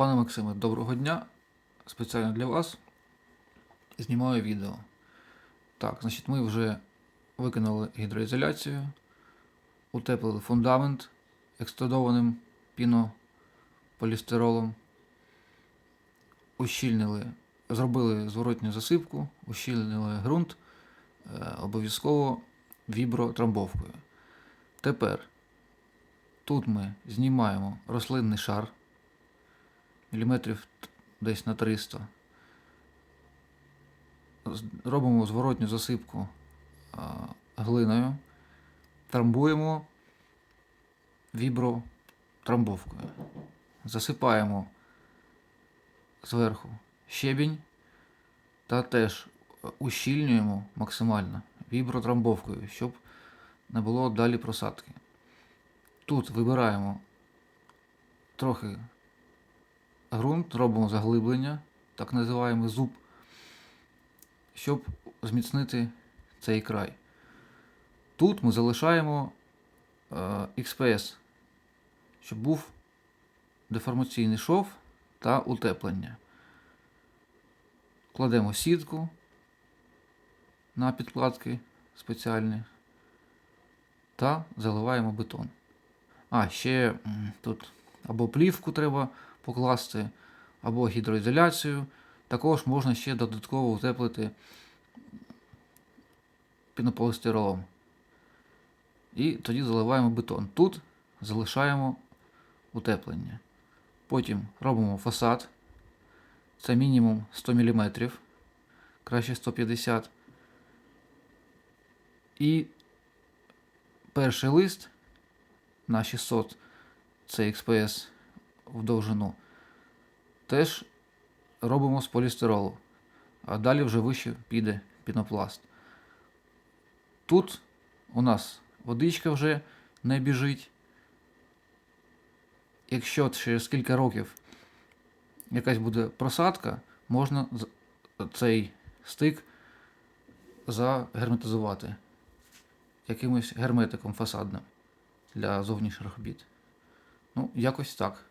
Пане Максиме, доброго дня. Спеціально для вас знімаю відео. Так, значить, ми вже виконали гідроізоляцію, утеплили фундамент екструдованим пінополістиролом, ущільнили, зробили зворотню засипку, ущільнили ґрунт, е, обов'язково вібротрамбовкою. Тепер тут ми знімаємо рослинний шар міліметрів десь на 300. Робимо зворотню засипку глиною, трамбуємо вібротрамбовкою. Засипаємо зверху щебінь та теж е, ущільнюємо максимально вібротрамбовкою, щоб не було далі просадки. Тут вибираємо трохи ґрунт, робимо заглиблення, так називаємо зуб, щоб зміцнити цей край. Тут ми залишаємо е, XPS, щоб був деформаційний шов та утеплення. Кладемо сітку на підкладки спеціальні та заливаємо бетон. А, ще тут або плівку треба покласти, або гідроізоляцію. Також можна ще додатково утеплити пінополістиролом. І тоді заливаємо бетон. Тут залишаємо утеплення. Потім робимо фасад. Це мінімум 100 мм, краще 150 І перший лист на 600 це XPS в довжину. Теж робимо з полістиролу. А далі вже вище піде пінопласт. Тут у нас водичка вже не біжить. Якщо через кілька років якась буде просадка, можна цей стик загерметизувати якимось герметиком фасадним для зовнішніх робіт. Ну, якось так.